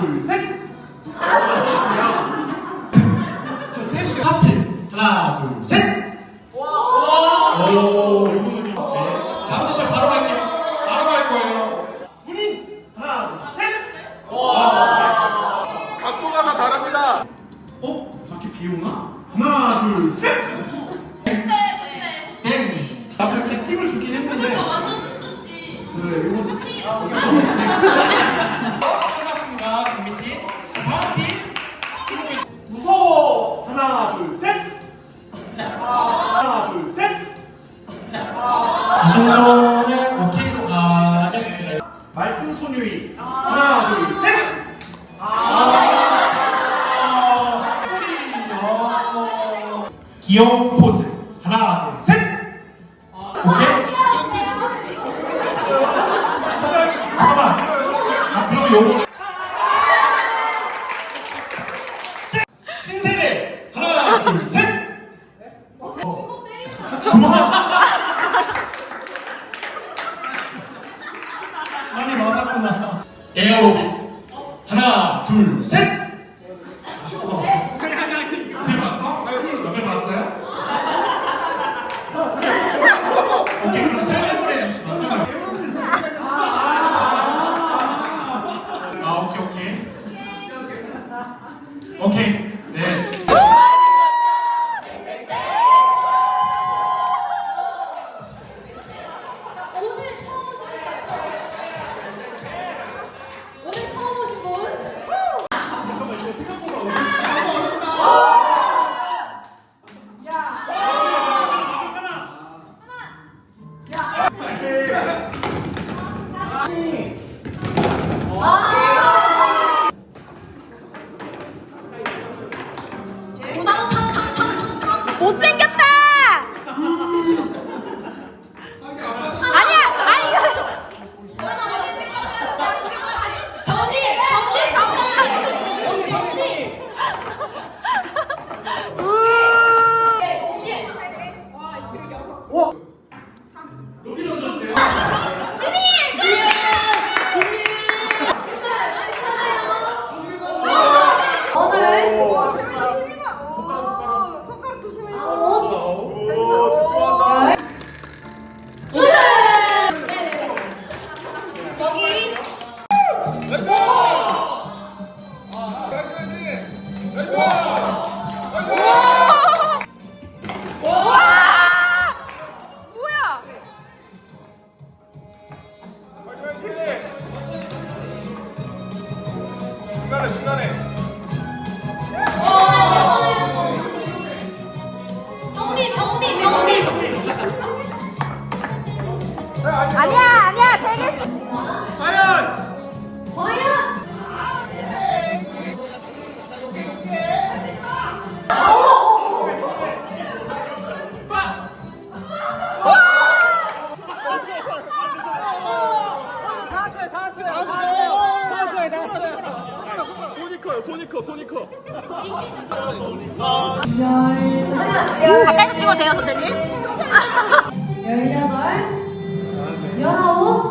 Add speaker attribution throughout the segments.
Speaker 1: 하나
Speaker 2: 둘 셋. 저 셋이 하트. 하나 둘. 다음 무서워 하나 둘셋 하나 둘셋 이정도면 오케이로 가겠습니다 말씀 소녀이 하나 둘셋 아, 아, 귀여운 포즈 아! 네. 신나네
Speaker 3: 신나네
Speaker 4: 커 손이 커
Speaker 5: 가까이서 찍어도 돼요 선생님?
Speaker 3: 열여덟, 열아홉.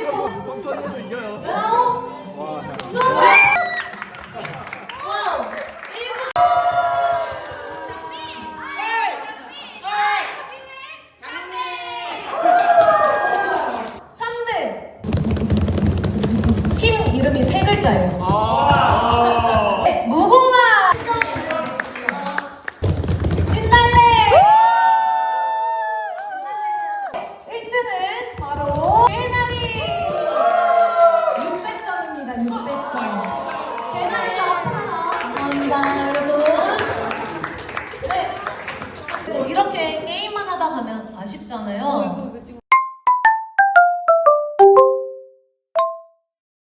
Speaker 4: 천천히 이겨요.
Speaker 3: 와, 팀 이름이 세 글자예요.